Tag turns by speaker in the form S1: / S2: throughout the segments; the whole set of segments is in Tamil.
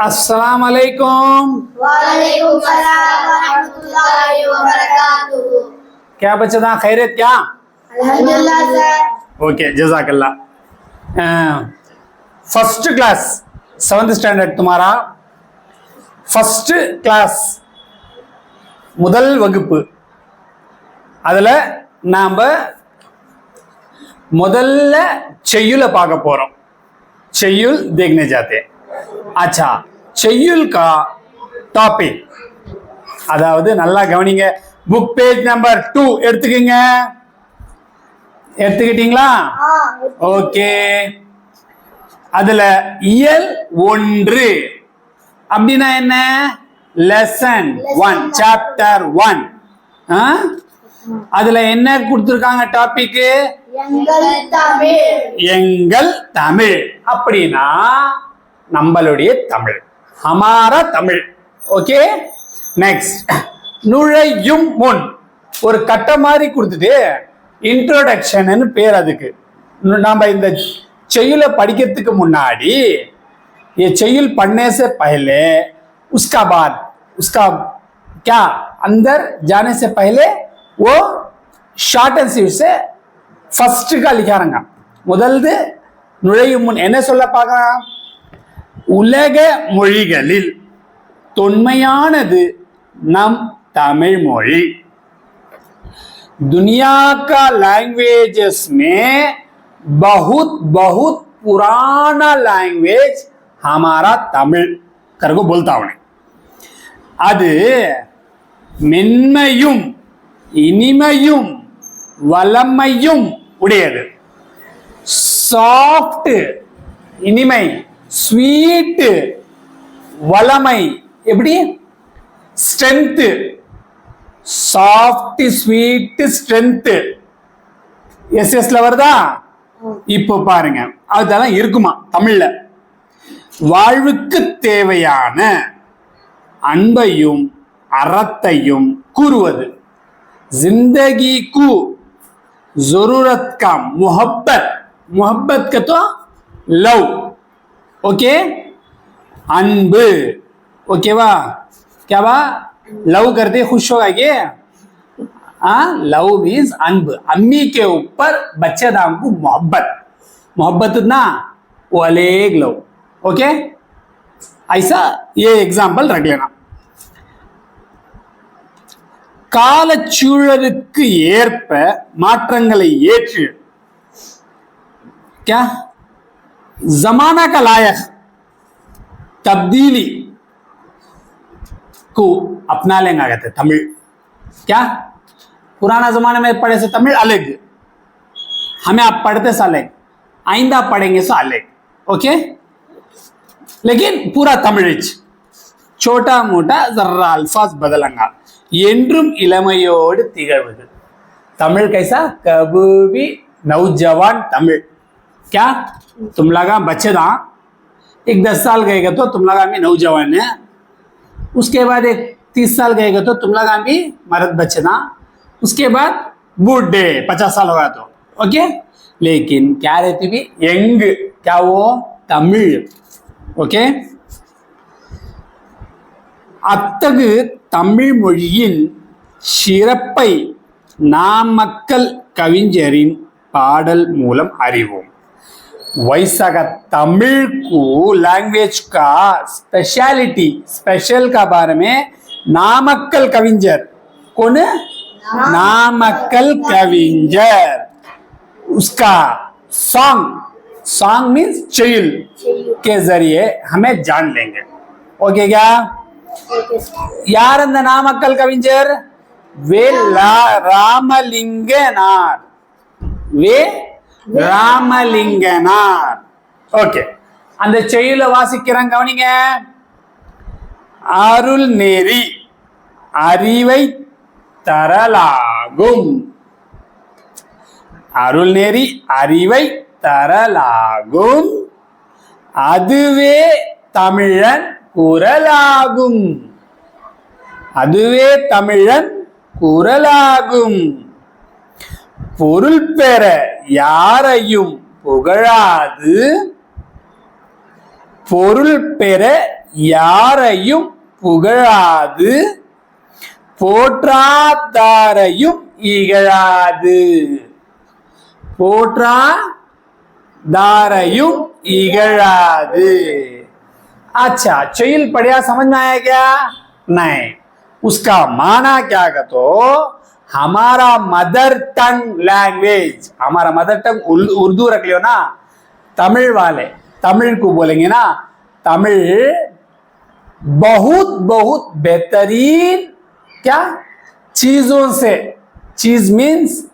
S1: अस्सलाम वालेकुम
S2: वालेकुम सलाम रहमतुल्लाहि व बरकातुहू
S1: क्या बच्चा खैरियत क्या
S2: अल्हम्दुलिल्लाह सर
S1: ओके जजाकल्ला फर्स्ट क्लास सेवन्थ स्टैंडर्ड तुम्हारा ஃபஸ்ட்டு கிளாஸ் முதல் வகுப்பு அதில் நாம் முதல்ல செய்யுளை பார்க்க போகிறோம் செய்யுள் देखने जाते हैं अच्छा செய்யுள் का டாபிக் அதாவது நல்லா கவனிங்க புக் பேஜ் நம்பர் டூ எடுத்துக்கங்க எடுத்துக்கிட்டீங்களா ஓகே அதுல இயல் ஒன்று அப்படின்னா என்ன லெசன் ஒன் சாப்டர் ஒன் அதுல என்ன கொடுத்துருக்காங்க டாபிக்
S2: எங்கள் தமிழ்
S1: எங்கள் தமிழ் அப்படின்னா நம்மளுடைய தமிழ் ஹமாரா தமிழ் ஓகே நெக்ஸ்ட் நுழையும் முன் ஒரு கட்ட மாதிரி கொடுத்துட்டு இன்ட்ரோடக்ஷன் பேர் அதுக்கு நு- நாம இந்த செய்யுளை படிக்கிறதுக்கு முன்னாடி ये चयुल पढ़ने से पहले उसका बाद उसका क्या अंदर जाने से पहले वो ஷார்ட் அண்ட் ஸ்வீட் से ஃபஸ்ட்டுக்கு அதிகாரங்க முதல்து நுழையும் முன் என்ன சொல்ல பார்க்கலாம்? உலக மொழிகளில் தொன்மையானது நம் தமிழ் மொழி. दुनिया का பகுத் பகுத் புராண லாங்குவேஜ் ஹமாரா தமிழ். हमारा तमिल कर அது மென்மையும் இனிமையும் வளமையும் உடையது. சாஃப்ட் இனிமை ஸ்வீட்டு வளமை. எப்படி? ஸ்ட்ரென்த்து சாஃப்ட் ஸ்வீட்டு ஸ்ட்ரென்த்து எஸ்எஸ்ல வருதா? இப்போ பாருங்க. அதெல்லாம் இருக்குமா? தமிழ்ல. வாழ்வுக்கு தேவையான அன்பையும் அறத்தையும் கூறுவது. ஜிந்தகி கூ ज़रूरत का मोहब्बत मोहब्बत का तो लव, ओके? अनब ओकेवा क्या बा? लव करते खुश होगा हाँ लव मीन्स अनब, अम्मी के ऊपर बच्चे दाम को मोहब्बत। मोहब्बत ना, वो अलग लव, ओके? ऐसा ये एग्ज़ाम्पल रख लेना। காலச்சூழலுக்கு ஏற்ப மாற்றங்களை ஏற்று क्या जमाना का लायक तब्दीली को अपना लेना कहते हैं तमिल क्या पुराना जमाने में पढ़े से तमिल अलग हमें आप पढ़ते से अलग आइंदा पढ़ेंगे से अलग ओके लेकिन पूरा तमिल छोटा मोटा जर्रा अल्फाज बदलंगा என்றும் இளமையோடு திகழ்வது தமிழ் कैसा कभी भी नौजवान तमिल क्या तुम लगा बच्चे था एक दस साल गएगा तो तुम लगा भी नौजवान है उसके बाद एक तीस साल गएगा तो तुम लगा भी मर्द बच्चे था उसके बाद बूढ़े पचास साल होगा तो ओके लेकिन क्या रहती भी यंग क्या वो तमिल ओके அத்தகு தமிழ் மொழியின் சிறப்பை நாமக்கல் கவிஞரின் பாடல் மூலம் அறிவோம் वैसा तमिल को लैंग्वेज का स्पेशलिटी स्पेशल का बारे में नामक्कल कविंजर कौन है? नामक्कल कविंजर उसका सॉन्ग सॉन्ग मीन्स चैल के जरिए हमें जान लेंगे ओके क्या யார் அந்த நாமக்கல் கவிஞர்? வே ராமலிங்கனார். வே ராமலிங்கனார். ஓகே. அந்த செய்யுள வாசிக்கிறேன் கவனிங்க. அருள் நெறி அறிவை தரலாகும். அருள் நெறி அறிவை தரலாகும். அதுவே தமிழன் குரலாகும். அதுவே தமிழன் குரலாகும். பொருள் பெற யாரையும் புகழாது. பொருள் பெற யாரையும் புகழாது. போற்றாதாரையும் இகழாது. போற்றா தாரையும் இகழாது. अच्छा चैल पढ़िया समझ में आया क्या? नहीं। उसका माना क्या का तो हमारा मदर टंग लैंग्वेज हमारा मदर टंग उर्दू रख लियो ना। तमिल वाले, तमिल को बोलेंगे ना, तमिल बहुत बहुत बेहतरीन क्या? चीज़ों से, चीज़ मीन्स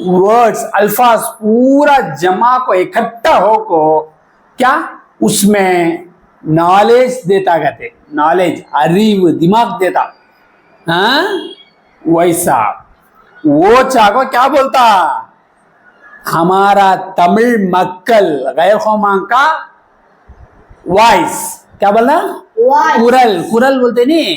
S1: वर्ड्स अल्फाज पूरा जमा को इकट्ठा हो को क्या? उसमें नॉलेज देता कहते नॉलेज अरीव दिमाग देता हाँ वैसा वो चाको क्या बोलता हमारा तमिल मक्कल गैर कौमां का वॉइस क्या बोलना
S2: Voice.
S1: குரல் குரல் बोलते नहीं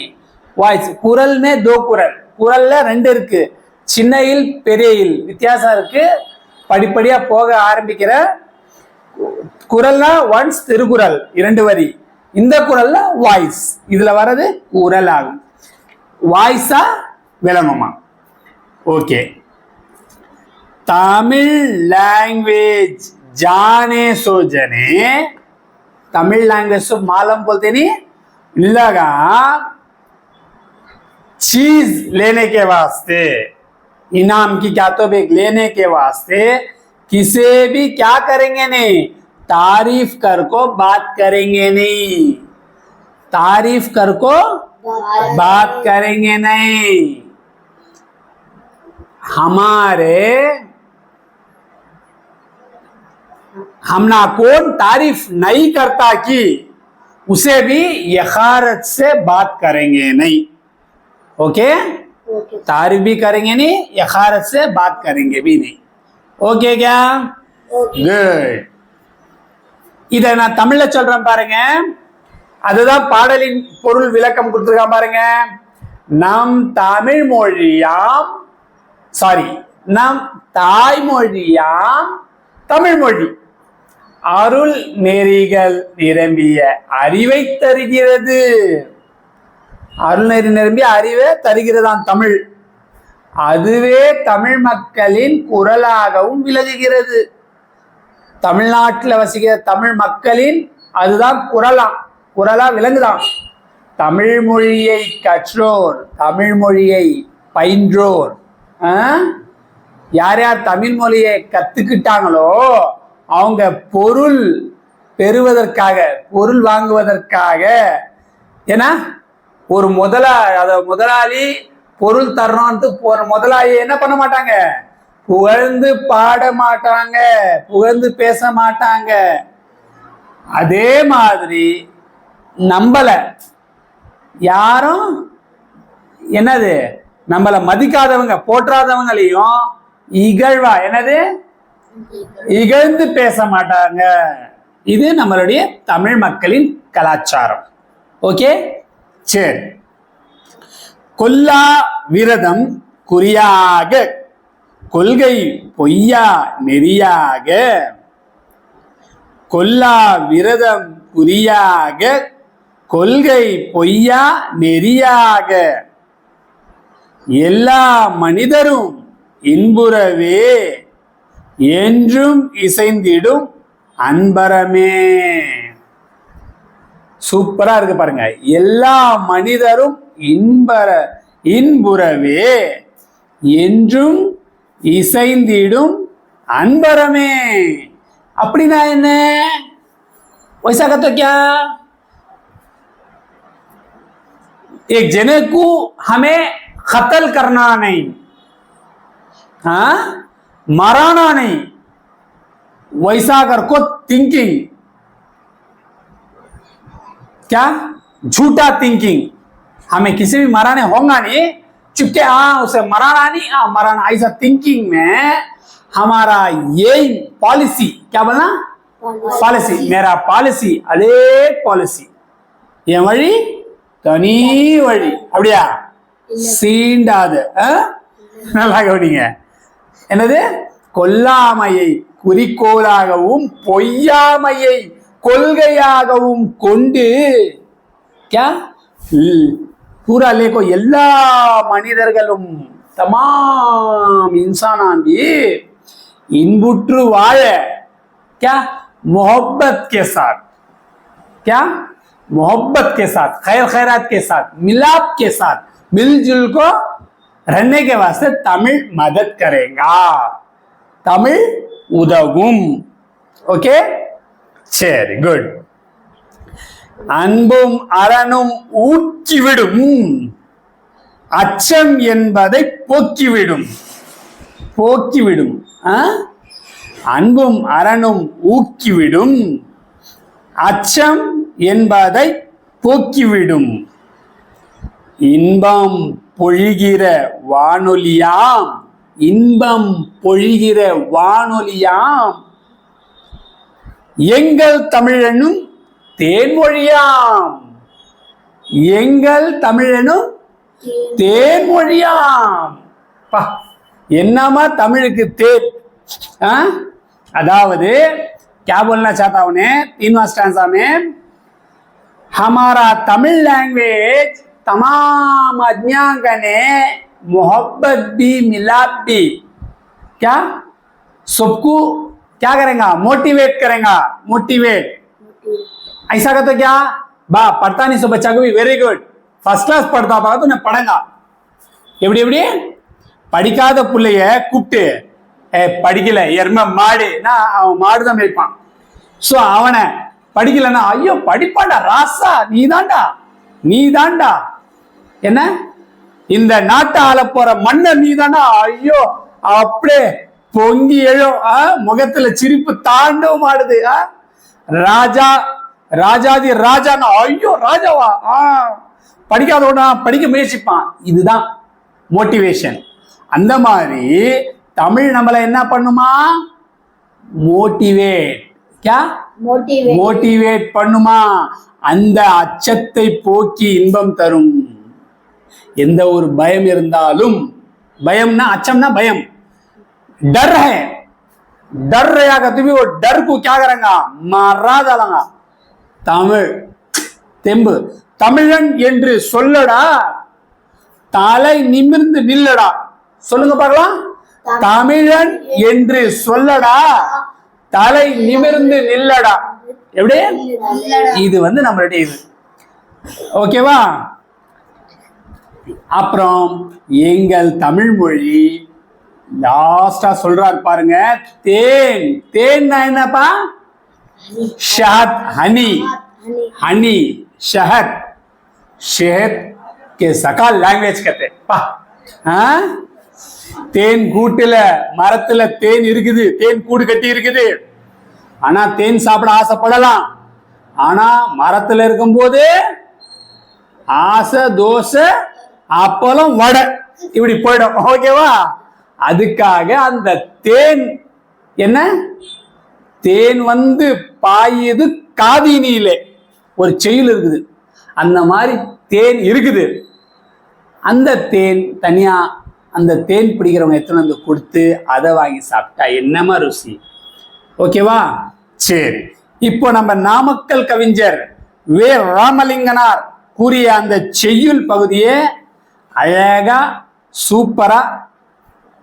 S1: வாய்ஸ் குரல் में दो குரல் குரல்ல ரெண்டு இருக்கு சின்ன இல் பெரிய இல் வித்தியாசம் இருக்கு படிப்படியா போக ஆரம்பிக்கிற குரல்னா ஒன்ஸ் திருக்குறள் இரண்டு வரி இந்த குரல்ல வாய்ஸ் இதுல வர்றது குரல் ஆகும் வாய்ஸா விளங்குமா ஓகே तमिल लैंग्वेज जाने सो जने तमिल लैंग्वेज सो मालूम बोलते नहीं लगा चीज लेने के वास्ते इनाम की क्या तो भी लेने के वास्ते किसे भी क्या करेंगे नहीं? तारीफ़ कर को बात करेंगे नहीं। तारीफ़ कर को बात करेंगे नहीं। हमारे हमना कौन तारीफ़ नहीं करता कि उसे भी यखारत से बात करेंगे नहीं। ओके?
S2: ओके।
S1: तारीफ़ भी करेंगे नहीं यखारत से बात करेंगे भी नहीं।
S2: ஓகேக்கா?
S1: குட் இதை நான் தமிழ்ல சொல்றேன் பாருங்க. அதுதான் பாடலின் பொருள் விளக்கம் கொடுத்துருக்கான் பாருங்க. நம் தமிழ் மொழியாம் சாரி நம் தாய்மொழியாம் தமிழ்மொழி அருள் நெறிகள் நிரம்பிய அறிவை தருகிறது. அருள் நெறி நிரம்பிய அறிவை தருகிறதாம் தமிழ். அதுவே தமிழ் மக்களின் குரலாகவும் விலகுகிறது தமிழ்நாட்டில் வசிக்கிற தமிழ் மக்களின் அதுதான் குரலாம் குரலா விலங்குதான் தமிழ் மொழியை கற்றோர் தமிழ் மொழியை பயின்றோர் ஆ? யார் யார் தமிழ் மொழியை கத்துக்கிட்டாங்களோ அவங்க பொருள் பெறுவதற்காக பொருள் வாங்குவதற்காக ஏன்னா ஒரு முதலா அத முதலாளி பொருள் தர்றோன்ட்டு போற முதலாளி என்ன பண்ண மாட்டாங்க? புகழ்ந்து பாட மாட்டாங்க புகழ்ந்து பேச மாட்டாங்க. அதே மாதிரி நம்மளை யாரும் என்னது? நம்மளை மதிக்காதவங்க போற்றாதவங்களையும் இகழ்வா? என்னது? இகழ்ந்து பேச மாட்டாங்க. இது நம்மளுடைய தமிழ் மக்களின் கலாச்சாரம். ஓகே? சரி. கொல்லா விரதம் குறியாக கொள்கை பொய்யா நெறியாக. கொல்லா விரதம் குறியாக கொள்கை பொய்யா நெறியாக. எல்லா மனிதரும் இன்புறவே என்றும் இசைந்திடும் அன்பரமே. சூப்பரா இருக்கு பாருங்க. எல்லா மனிதரும் இன்பர இன்புறவே என்றும் இசைந்திடும் அன்பரமே அப்படின்னா என்ன वैसा का तो क्या एक जने को हमें कत्ल करना नहीं हाँ मराना नहीं वैसा कर को थिंकिंग क्या झूठा थिंकिंग हमें किसी भी मराने होगा नहीं चुपके हाँ उसे मराना नहीं हाँ मराना ऐसा थिंकिंग में हमारा यही पॉलिसी क्या बोलना பாலிசி நேரா பாலிசி அதே பாலிசி என் வழி தனி வழி அப்படியா சீண்டாது ஆ? நல்லா கவனிங்க என்னது கொல்லாமையை குறிக்கோளாகவும் பொய்யாமையை கொள்கையாகவும் கொண்டு क्या पूरा लेको எல்லா மனிதர்களும் தமாம் இன்சானான் भी இன்புற்று வாழ क्या मोहब्बत के साथ क्या मोहब्बत के साथ खैर खैरात के साथ मिलाप के साथ मिलजुल को रहने के वास्ते तमिल मदद करेगा तमिल உதவும் ஓகே சரி குட் அன்பும் அறனும் ஊற்றிவிடும். அச்சம் என்பதை போக்கிவிடும். போக்கிவிடும். ஆ? அன்பும் அறனும் ஊக்கிவிடும். அச்சம் என்பதை போக்கிவிடும். இன்பம் பொழிகிற வானொலியாம். இன்பம் பொழிகிற வானொலியாம். எங்கள் தமிழனும் தேன்மொழியாம் எங்கள் தமிழனும் தேன்மொழியாம் பா என்னமா தமிழுக்கு தேன் ஆ? அதாவது क्या बोलना चाहता हूं ने तीनवा स्टैंजा में हमारा तमिल लैंग्वेज तमाम अज्ञांग ने मोहब्बत भी मिलाप भी क्या सबको क्या करेगा मोटिवेट करेगा मोटिवेट ऐसा का तो क्या बा पढ़ता नहीं सो बच्चा को भी वेरी गुड फर्स्ट क्लास पढ़ता पा तो मैं पढ़ेगा எப்படி எப்படி படிக்காத புள்ளைய கூப்பிட்டு ஏ படிக்கல எருமை மாடு நான் அவன் மாடு தான் மேய்ப்பான் ஸோ அவனை படிக்கலன்னா ஐயோ படிப்பாடா ராசா நீ தாண்டா நீ தாண்டா என்ன இந்த நாட்டை ஆள போற மன்னர் நீ தாண்டா ஐயோ அப்படியே பொங்கி எழும் ஆ? முகத்துல சிரிப்பு தாண்டவும் ஆடுது ஆ? ராஜா ராஜாதி ராஜானா ஐயோ ராஜாவா ஆ படிக்காதவனா படிக்க முயற்சிப்பான் இதுதான் மோட்டிவேஷன் அந்த மாதிரி தமிழ் நம்மளை என்ன பண்ணுமா மோட்டிவேட் கே
S2: motivate
S1: மோட்டிவேட் பண்ணுமா அந்த அச்சத்தை போக்கி இன்பம் தரும் எந்த ஒரு பயம் இருந்தாலும் பயம்னா அச்சம்னா பயம் डर है डर रहेगा तो भी वो डर को क्या करेगा मारा डालेगा தமிழ். தெம்பு. தமிழன் என்று சொல்லடா. தலை நிமிர்ந்து நில்லடா. சொல்லுங்க பார்க்கலாம். தமிழன் என்று சொல்லடா. தலை நிமிர்ந்து நில்லடா. எப்படி? இது வந்து நம்மளுடைய இது. ஓகேவா? அப்புறம் எங்கள் தமிழ் மொழி. லாஸ்டா சொல்றாரு பாருங்க. தேன். தேன் என்னப்பா? ஷஹத் ஹனி
S2: honey
S1: हनी शहद शहद के सकाल லாங்குவேஜ் கத்து பா ஆ? தேன் கூட்டுல மரத்துல தேன் இருக்குது தேன் கூடு கட்டி இருக்குது ஆனா தேன் சாப்பிட ஆசைப்படலாம் ஆனா மரத்துல இருக்கும்போது ஆசை தோசை அப்பளம் வடை இப்படி போயிடும் ஓகேவா அதுக்காக அந்த தேன் என்ன தேன் வந்து பாயுது காதினியிலே ஒரு செயல் இருக்குது. அந்த மாதிரி தேன் இருக்குது. அந்த தேன் தனியா அந்த தேன் பிடிக்கிறவங்க எத்தனை வந்து கொடுத்து அதை வாங்கி சாப்பிட்டா என்னமா ருசி? ஓகேவா? சரி. இப்போ நம்ம நாமக்கல் கவிஞர் வே. ராமலிங்கனார் கூறிய அந்த செய்யுள் பகுதியை அழகா சூப்பரா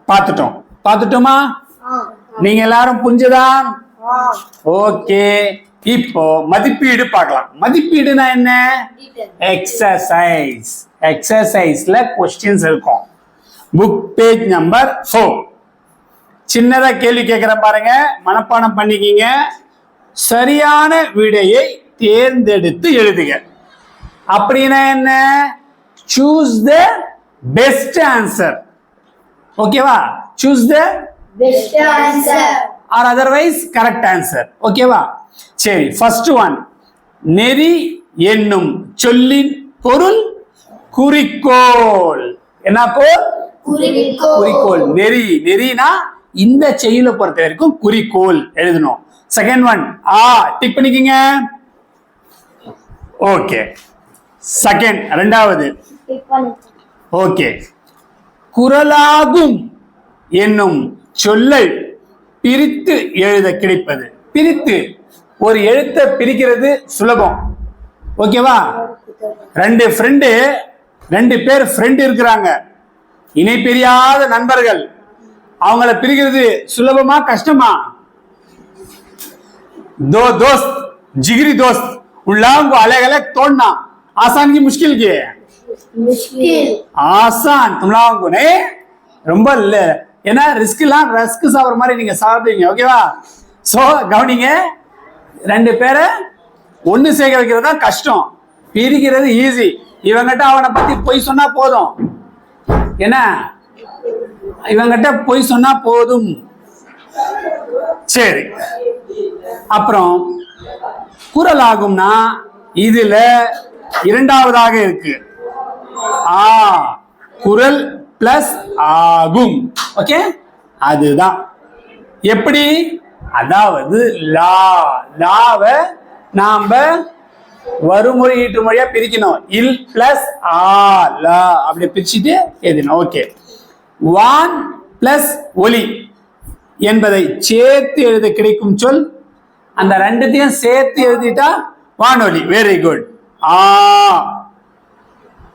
S1: பார்த்துட்டோம். பார்த்துட்டோமா? நீங்க எல்லாரும் புரிஞ்சுதா?
S2: ah
S1: ஓகே இப்போ மதிப்பீடு பார்க்கலாம். மதிப்பீடுனா என்ன? எக்ஸசைஸ் எக்ஸசைஸ்ல கொஸ்டின்ஸ் இருக்கும். புக் பேஜ் நம்பர் ஃபோர் சின்னதா கேள்வி கேட்கிறேன் பாருங்க. மனப்பாடம் பண்ணிக்கிங்க. சரியான விடையை தேர்ந்தெடுத்து எழுதுக. அப்படின்னா என்ன? சூஸ் த பெஸ்ட் ஆன்சர் ஓகேவா choose the
S2: best answer
S1: or otherwise correct answer ஓகேவா சரி ஃபர்ஸ்ட் ஒன் நெறி என்னும் சொல்லின் பொருள் குறிக்கோள். என்ன கோல்
S2: குறிக்கோள்.
S1: நெறி. நெறினா இந்த செயலை பொறுத்த வரைக்கும் குறிக்கோள் எழுதணும். செகண்ட் ஒன் ஆ டிக் பண்ணிக்கங்க. ஓகே செகண்ட் ரெண்டாவது. ஓகே குரலாகும் என்னும் சொல்லை பிரித்து எழுத கிடைப்பது. பிரித்து ஒரு எழுத்தை பிரிக்கிறது சுலபம். ஓகேவா? ரெண்டு ஃப்ரெண்டு ரெண்டு பேர் ஃப்ரெண்டு இருக்கிறாங்க. இணை பெரியாத நண்பர்கள். அவங்கள பிரிக்கிறது சுலபமா கஷ்டமா? தோ தோஸ்த் ஜிகிரி தோஸ்த் உள்ளாங்க அலகலக் தோடனா ஆசான் கி முஷ்கில்
S2: கி?
S1: ஆசான் தும்லாங்க. ரொம்ப ஏன்னா ரிஸ்க்லாம் ரஸ்க் சாப்பிட்ற மாதிரி நீங்க சாப்பிடுவீங்க ஓகேவா சோ கவனிங்க ரெண்டு பேரை ஒண்ணு சேர்க்க வைக்கிறது தான் கஷ்டம். பிரிக்கிறது ஈஸி இவங்கிட்ட அவனை பத்தி பொய் சொன்னா போதும். என்ன இவங்கிட்ட பொய் சொன்னா போதும். சரி. அப்புறம் குரல் ஆகும்னா இதுல இரண்டாவதாக இருக்கு. ஆ குரல் பிளஸ் ஆகும். ஓகே அதுதான். எப்படி? அதாவது லா. லாவ நாம வருமுறை ஈட்டு மொழியா பிரிக்கணும். இல் பிளஸ் ஆ லா. அப்படி பிரிச்சுட்டு எழுதினோம் ஓகே வான் பிளஸ் ஒலி என்பதை சேர்த்து எழுத கிடைக்கும் சொல். அந்த ரெண்டுத்தையும் சேர்த்து எழுதிட்டா வானொலி. வெரி குட் ஆ.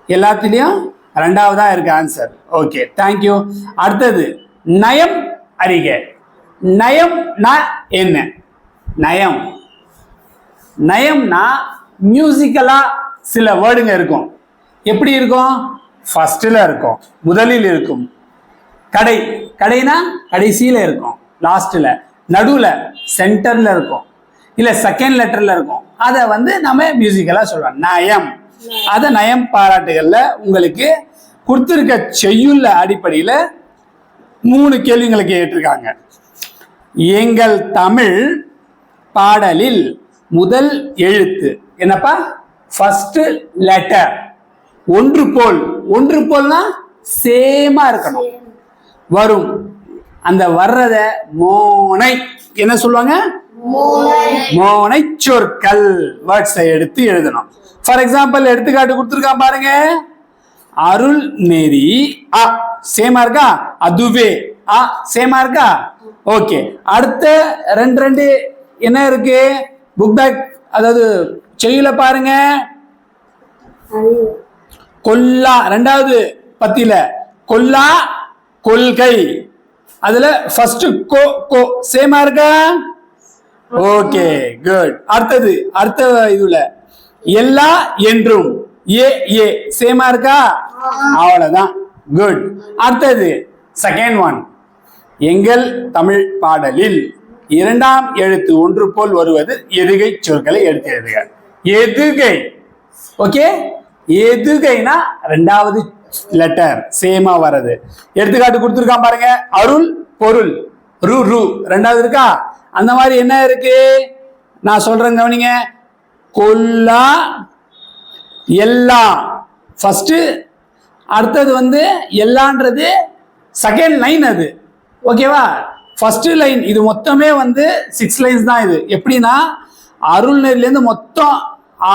S1: எல்லாத்துலேயும் ரெண்டாவதா இருக்கு ஆன்சர் ஓகே தேங்க்யூ அடுத்தது நயம் அறிக. நயம்னா என்ன? நயம். நயம்னா மியூசிக்கலா சில வேர்டுங்க இருக்கும். எப்படி இருக்கும்? ஃபர்ஸ்ட்ல இருக்கும் முதலில் இருக்கும். கடை கடைனா கடைசியில் இருக்கும் லாஸ்ட்டில் நடுவில் சென்டரில் இருக்கும். இல்லை செகண்ட் லெட்டரில் இருக்கும். அதை வந்து நம்ம மியூசிக்கலாக சொல்றோம் நயம். அத நயம் பாராட்டுகள்ல உங்களுக்கு கொடுத்துருக்க செய்யுள்ள அடிப்படையில மூணு கேள்விங்களுக்கு கேட்டிருக்காங்க எங்கள் தமிழ் பாடலில் முதல் எழுத்து என்னப்பா? ஃபர்ஸ்ட் லெட்டர் ஒன்று போல். ஒன்று போல்னா சேமா இருக்கணும். வரும். அந்த வர்றத மோனை என்ன சொல்லுவாங்க? மோனை சொற்கள் வேர்ட்ஸை எடுத்து எழுதணும். ஃபார் எக்ஸாம்பிள் எடுத்துக்காட்டு கொடுத்துருக்கான் பாருங்க. அருள் நெறி அ சேமா இருக்கா? அதுவே அ சேமா இருக்கா? ஓகே அடுத்த ரெண்டு ரெண்டு என்ன இருக்கு? புக் பேக் அதாவது செய்யல பாருங்க. கொல்லா ரெண்டாவது பத்தியில. கொல்லா கொள்கை. அதுல ஃபர்ஸ்ட் கோ கோ சேமா இருக்கா? ஓகே குட் அடுத்தது அடுத்த இதுல. எல்லா என்றும். ஏ ஏ. சேமா இருக்கா? அவ்வளவுதான். குட் அடுத்தது செகண்ட் ஒன் எங்கள் தமிழ் பாடலில் இரண்டாம் எழுத்து ஒன்று போல் வருவது எதுகை சொற்களை எடுத்து எழுதுக எதுகை. ஓகே எதுகைனா ரெண்டாவது லெட்டர் சேமா வர்றது. எடுத்துக்காட்டு கொடுத்துருக்கான் பாருங்க. அருள் பொருள். ரு ரு. ரெண்டாவது இருக்கா? அந்த மாதிரி என்ன இருக்கு? நான் சொல்றேன் கவனிங்க. கொல்லா எல்லா ஃபர்ஸ்ட் அடுத்தது வந்து எல்லான்றது செகண்ட் லைன் அது. ஓகேவா ஃபர்ஸ்ட் லைன் இது மொத்தமே வந்து சிக்ஸ் லைன்ஸ் தான் இது. எப்படின்னா அருள்நெறிலேருந்து மொத்தம்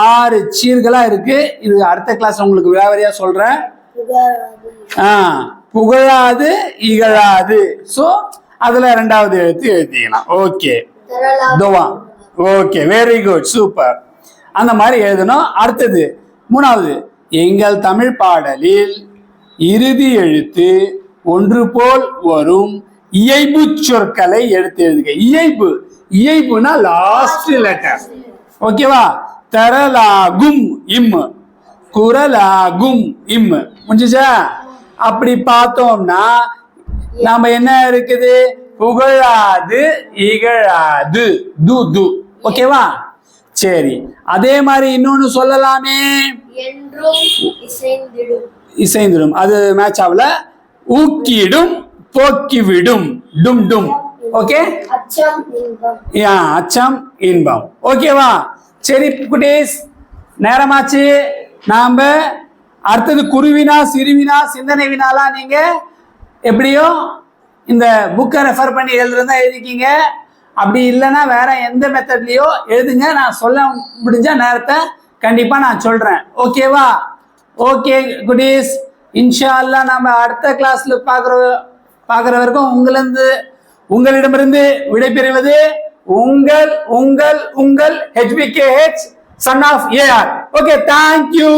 S1: ஆறு சீர்களா இருக்கு. இது அடுத்த கிளாஸ் உங்களுக்கு விழாவரியா சொல்றேன்.
S2: புகழாது.
S1: ஆ புகழாது இகழாது. ஸோ அதுல ரெண்டாவது எழுத்து எழுதிக்கலாம். ஓகே துவா. ஓகே வெரி குட் சூப்பர் அந்த மாதிரி எழுதணும். அடுத்தது மூணாவது எங்கள் தமிழ் பாடலில் இறுதி எழுத்து ஒன்று போல் வரும் இயைபு சொற்களை எடுத்து எழுதுக இயைபு. இயைபுனா லாஸ்ட் லெட்டர் ஓகேவா தரலாகும் இம். குரலாகும் இம். முடிஞ்சுச்சா? அப்படி பார்த்தோம்னா நாம என்ன இருக்குது? புகழாது இகழாது. து து. ஓகேவா? சரி. அதே மாதிரி இன்னொன்னு சொல்லலாமே.
S2: இசைந்திடும்.
S1: அது மேட்ச் ஆகல. ஊக்கிடும் போக்கிவிடும். டும் டும். ஓகே? யா அச்சம் இன்பம். ஓகேவா? சரி குட்டீஸ். நேரமாச்சு. நாம அடுத்தது குருவினா சிறுவினா சிந்தனை வினாலாம் நீங்க எப்படியோ இந்த புக்கை ரெஃபர் பண்ணி எழுதுறதா எழுதிக்கிங்க. அப்படி இல்லைன்னா வேற எந்த மெத்தட்லேயோ எழுதுங்க. நான் சொல்ல முடிஞ்ச நேரத்தை கண்டிப்பாக நான் சொல்கிறேன் ஓகேவா ஓகே குடீஸ் இன்ஷா அல்லாஹ் நம்ம அடுத்த கிளாஸில் பார்க்குற பார்க்குற வரைக்கும் உங்களிருந்து உங்களிடமிருந்து விடைபெறுவது உங்கள் உங்கள் உங்கள் HPKH son of AR okay thank you